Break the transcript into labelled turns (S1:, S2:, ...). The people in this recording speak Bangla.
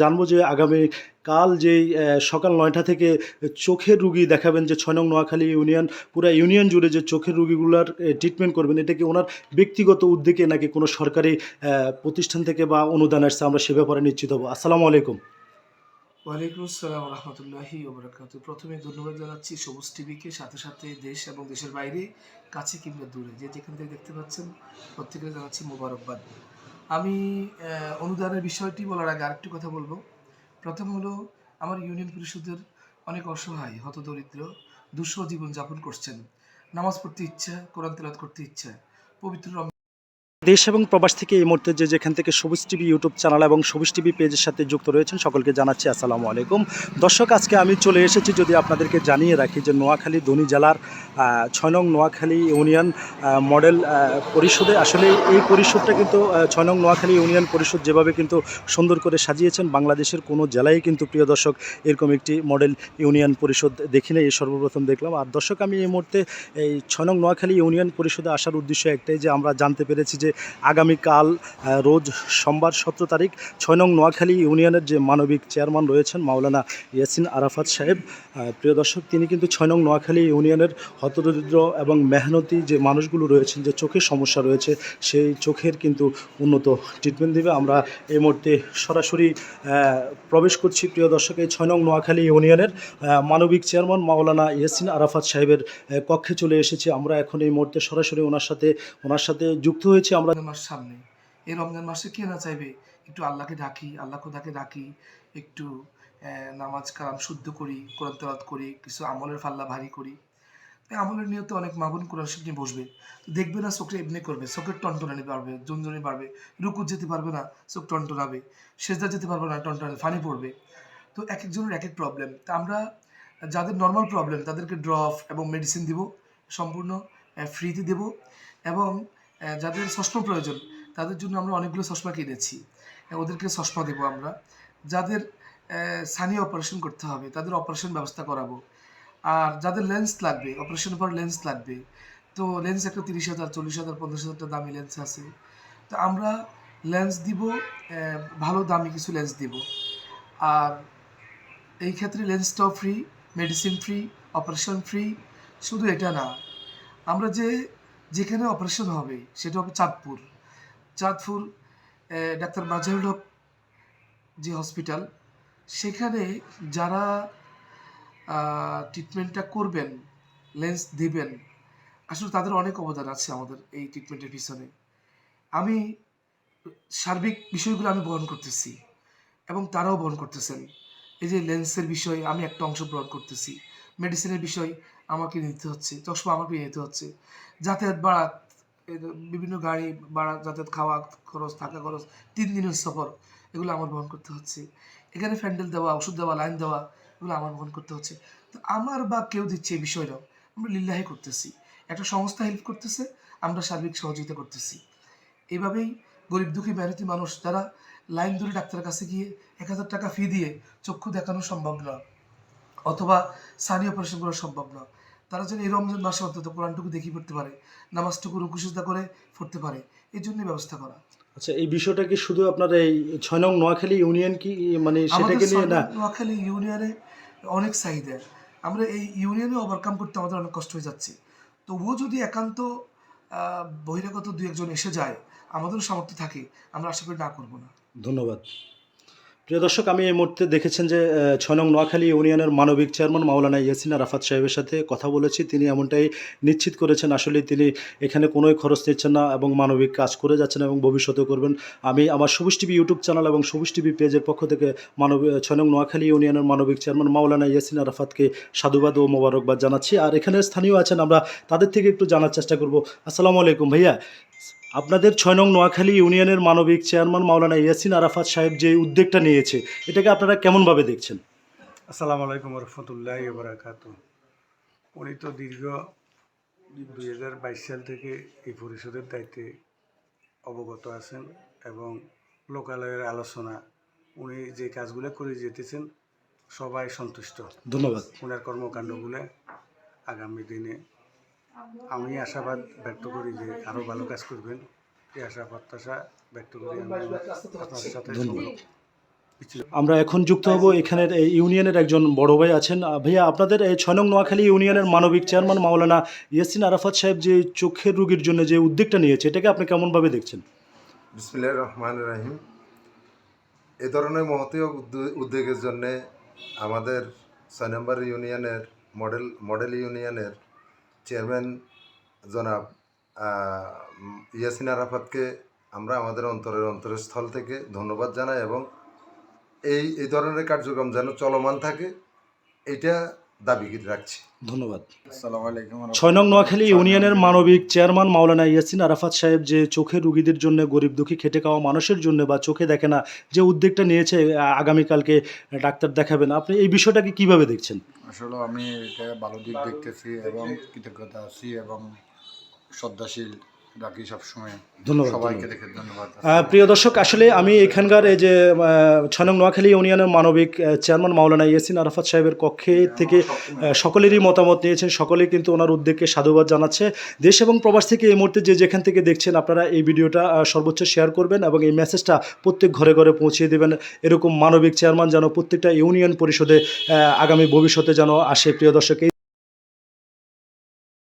S1: জানব যে আগামী কাল যে সকাল নয়টা থেকে চোখের রুগী দেখাবেন যে ছয় নং নোয়াখালী ইউনিয়ন, পুরো ইউনিয়ন জুড়ে যে চোখের রুগীগুলোর ট্রিটমেন্ট করবেন, এটা কি ওনার ব্যক্তিগত উদ্যোগে নাকি কোনো সরকারি প্রতিষ্ঠান থেকে বা অনুদান আসছে? আমরা সে ব্যাপারে নিশ্চিত হব। আসসালামু আলাইকুম।
S2: ওয়ালাইকুম আসসালাম রহমতুল্লাহি ওবরাকাতু প্রথমে ধন্যবাদ জানাচ্ছি সবুজ টিভিকে, সাথে সাথে দেশ এবং দেশের বাইরে, কাছে কিংবা দূরে। যে যেখান থেকে দেখতে পাচ্ছেন প্রত্যেকে জানাচ্ছি মোবারকবাদ। আমি অনুদানের বিষয়টি বলার আগে আরেকটি কথা বলব। প্রথম হলো, আমার ইউনিয়ন পরিষদের অনেক অসহায়, হতদরিদ্র, দুঃসহ জীবন যাপন করছেন। নামাজ পড়তে ইচ্ছা, কোরআন তেলাত করতে ইচ্ছা, পবিত্র
S1: দেশ এবং প্রবাস থেকে এই মুহূর্তে যে যেখান থেকে সবুজ টিভি ইউটিউব চ্যানেল এবং সবুজ টিভি পেজের সাথে যুক্ত রয়েছেন, সকলকে জানাচ্ছি আসসালামু আলাইকুম। দর্শক, আজকে আমি চলে এসেছি যদি আপনাদেরকে জানিয়ে রাখি যে নোয়াখালী ধনী জেলার ছয় নং নোয়াখালী ইউনিয়ন মডেল পরিষদে আসলে এই পরিষদটা কিন্তু ছয় নং নোয়াখালী ইউনিয়ন পরিষদ যেভাবে কিন্তু সুন্দর করে সাজিয়েছেন, বাংলাদেশের কোনো জেলায় কিন্তু প্রিয় দর্শক এরকম একটি মডেল ইউনিয়ন পরিষদ দেখিনি, এই সর্বপ্রথম দেখলাম। আর দর্শক, আমি এই মুহূর্তে এই ছয় নং নোয়াখালী ইউনিয়ন পরিষদে আসার উদ্দেশ্য একটাই যে আমরা জানতে পেরেছি যে আগামীকাল রোজ সোমবার সতেরো তারিখ, ছয় নং নোয়াখালী ইউনিয়নের যে মানবিক চেয়ারম্যান রয়েছেন মাওলানা ইয়াসিন আরাফাত সাহেব প্রিয় দর্শক, তিনি কিন্তু ছয় নং নোয়াখালী ইউনিয়নের হতদরিদ্র এবং মেহনতি যে মানুষগুলো রয়েছেন, যে চোখের সমস্যা রয়েছে, সেই চোখের কিন্তু উন্নত ট্রিটমেন্ট দেবে। আমরা এই মুহূর্তে সরাসরি প্রবেশ করছি, প্রিয় দর্শক, এই ছয় নং নোয়াখালী ইউনিয়নের মানবিক চেয়ারম্যান মাওলানা ইয়াসিন আরাফাত সাহেবের কক্ষে চলে এসেছি। আমরা এখন এই মুহূর্তে সরাসরি ওনার সাথে ওনার সাথে যুক্ত হয়েছি। আমরা
S2: মাস সামনে। এই রমজান মাসে কে না চাইবে? একটু আল্লাহকে ডাকি, আল্লাহ খোদাকে ডাকি, একটু নামাজ কালাম শুদ্ধ করি, কোরআন করি, কিছু আমলের ফাল্লা ভারী করি। তাই আমলের অনেক কোরআন নিয়ে বসবে। দেখবে না চোখে এমনি করবে, চোখের টনটনানি বাড়বে রুকুত যেতে পারবে না, চোখ টনটনাবে, সেজদা যেতে পারবে না ফানি পড়বে। তো এক একজনের এক এক প্রবলেম তা আমরা যাদের নর্মাল প্রবলেম তাদেরকে এবং মেডিসিন দিব, সম্পূর্ণ ফ্রিতে দেব এবং যাদের চশমা প্রয়োজন, তাদের জন্য আমরা অনেকগুলো চশমা কিনেছি। ওদেরকে চশমা দেবো আমরা। যাদের সানি অপারেশন করতে হবে, তাদের অপারেশন ব্যবস্থা করাবো। আর যাদের লেন্স লাগবে অপারেশনের পর লেন্স লাগবে। তো লেন্স একটা তিরিশ হাজার, চল্লিশ হাজার, পঞ্চাশ হাজার দামি লেন্স আছে। তো আমরা লেন্স দিব ভালো দামি কিছু লেন্স দিব। আর এই ক্ষেত্রে লেন্সটাও free medicine free operation free শুধু এটা না। আমরা যে যেখানে অপারেশন হবে, সেটা হবে চাঁদপুর। চাঁদপুর ডাক্তার মাজাহুল হক যে হসপিটাল সেখানে যারা ট্রিটমেন্টটা করবেন লেন্স দেবেন, আসলে তাদের অনেক অবদান আছে আমাদের এই ট্রিটমেন্টের পিছনে। আমি সার্বিক বিষয়গুলো আমি বহন করতেছি এবং তারাও বহন করতেছেন। এই যে লেন্সের বিষয়ে আমি একটা অংশ বহন করতেছি। মেডিসিনের বিষয় আমাকে নিতে হচ্ছে, চশমা আমাকে নিতে হচ্ছে। যাতায়াত ভাড়া বিভিন্ন গাড়ি ভাড়া যাতায়াত খাওয়া খরচ, থাকা খরচ, তিন দিনের সফর, এগুলো আমার বহন করতে হচ্ছে। এখানে ফ্যান্ডেল দেওয়া, ওষুধ দেওয়া, লাইন দেওয়া, এগুলো আমার বহন করতে হচ্ছে। তো আমার বা কেউ দিচ্ছে এই বিষয়টা আমরা লিল্লাহি করতেছি। একটা সংস্থা হেল্প করতেছে, আমরা সার্বিক সহযোগিতা করতেছি। এভাবেই গরিব দুঃখী মেহনতি মানুষ, যারা লাইন ধরে ডাক্তারের কাছে গিয়ে এক হাজার টাকা ফি দিয়ে চক্ষু দেখানো সম্ভব না। অথবা সানি অপারেশন করা সম্ভব না। তারা যেন এই রমজান মাসে অন্তত কোরআনটুকু দেখি পড়তে পারে নামাজটুকু রুকুসুজা করে পড়তে পারে এই জন্যই ব্যবস্থা করা।
S1: আচ্ছা এই বিষয়টা কি শুধু আপনার এই ছয় নং নোয়াখালী ইউনিয়ন কি মানে সেটাকে নিয়ে না
S2: নোয়াখালী ইউনিয়নে অনেক চাহিদা। আমরা এই ইউনিয়নে ওভারকাম করতে আমাদের অনেক কষ্ট হয়ে যাচ্ছে। তবুও যদি একান্ত বহিরাগত দু একজন এসে যায় আমাদেরও সামর্থ্য থাকে আমরা আশা করি না করব না।
S1: ধন্যবাদ। প্রিয় দর্শক, আমি এই মুহূর্তে দেখেছেন যে ছয় নং নোয়াখালী ইউনিয়নের মানবিক চেয়ারম্যান মাওলানা ইয়াসিন আরাফাত সাহেবের সাথে কথা বলেছি। তিনি এমনটাই নিশ্চিত করেছেন, আসলে তিনি এখানে কোনোই খরচ নিচ্ছেন না এবং মানবিক কাজ করে যাচ্ছেন এবং ভবিষ্যতেও করবেন। আমি আমার সবুজ টিভি ইউটিউব চ্যানেল এবং সবুজ টিভি পেজের পক্ষ থেকে মানবিক ছয় নং নোয়াখালী ইউনিয়নের মানবিক চেয়ারম্যান মাওলানা ইয়াসিন আরাফাতকে সাধুবাদ ও মোবারকবাদ জানাচ্ছি। আর এখানে স্থানীয় আছেন, আমরা তাদের থেকে একটু জানার চেষ্টা করব। আসসালামু আলাইকুম ভাইয়া। আপনাদের ছয় নং নোয়াখালী ইউনিয়নের মানবিক চেয়ারম্যান মাওলানা ইয়াসিন আরাফাত সাহেব যে উদ্যোগটা নিয়েছে এটাকে আপনারা কেমনভাবে দেখছেন?
S3: আসসালামু আলাইকুম রহমতুল্লাহ বরাকাত। উনি তো দীর্ঘ দুই হাজার বাইশ সাল থেকে এই পরিষদের দায়িত্বে অবগত আছেন এবং লোকালয়ের আলোচনা উনি যে কাজগুলো করে যেতেছেন সবাই সন্তুষ্ট।
S1: ধন্যবাদ।
S3: ওনার কর্মকাণ্ডগুলো আগামী দিনে আমি আশাবাদ ব্যক্ত করি যে আরও ভালো কাজ করবেন। এই আশা প্রত্যাশা ব্যক্ত করি। আপনার সাথে
S1: আমরা এখন যুক্ত হব এখানের এই ইউনিয়নের একজন বড় ভাই আছেন। ভাইয়া আপনাদের এই ছয় নং নোয়াখালী ইউনিয়নের মানবিক চেয়ারম্যান মাওলানা ইয়াসিন আরাফাত সাহেব যে চোখের রোগীর জন্য যে উদ্যোগটা নিয়েছে এটাকে আপনি কেমনভাবে দেখছেন?
S4: বিসমিল্লাহির রহমান রাহিম। এ ধরনের মহতীয় উদ্য- উদ্যোগের জন্য আমাদের ছয় নম্বর ইউনিয়নের মডেল মডেল ইউনিয়নের চেয়ারম্যান জনাব ইয়াসিন আরাফাতকে আমরা আমাদের অন্তরের অন্তরের স্থল থেকে ধন্যবাদ জানাই এবং এই এই ধরনের কার্যক্রম যেন চলমান থাকে, এটা দাবি রাখছি।
S1: ধন্যবাদ। ছয় নং নোয়াখালী ইউনিয়নের মানবিক চেয়ারম্যান মাওলানা ইয়াসিন আরাফাত সাহেব যে চোখের রুগীদের জন্য গরিব দুঃখী খেটে খাওয়া মানুষের জন্য বা চোখে দেখে না যে উদ্যোগটা নিয়েছে আগামীকালকে ডাক্তার দেখাবেন আপনি এই বিষয়টাকে কীভাবে দেখছেন?
S5: আসলে আমি এটা ভালো দিক দেখতেছি এবং কৃতজ্ঞতা আছি এবং শ্রদ্ধাশীল রাখি সবসময়
S1: ধন্যবাদ,
S5: সবাইকে দেখে ধন্যবাদ।
S1: প্রিয় দর্শক আসলে আমি এখানকার এই যে ছয় নোয়াখালী ইউনিয়নের মানবিক চেয়ারম্যান মাওলানা ইয়াসিন আরাফাত সাহেবের কক্ষে থেকে সকলেরই মতামত নিয়েছেন। সকলেই কিন্তু ওনার উদ্যোগকে সাধুবাদ জানাচ্ছে। দেশ এবং প্রবাস থেকে এই মুহূর্তে যে যেখান থেকে দেখছেন আপনারা এই ভিডিওটা সর্বোচ্চ শেয়ার করবেন এবং এই মেসেজটা প্রত্যেক ঘরে ঘরে পৌঁছে দেবেন। এরকম মানবিক চেয়ারম্যান যেন প্রত্যেকটা ইউনিয়ন পরিষদে আগামী ভবিষ্যতে যেন আসে। প্রিয় দর্শক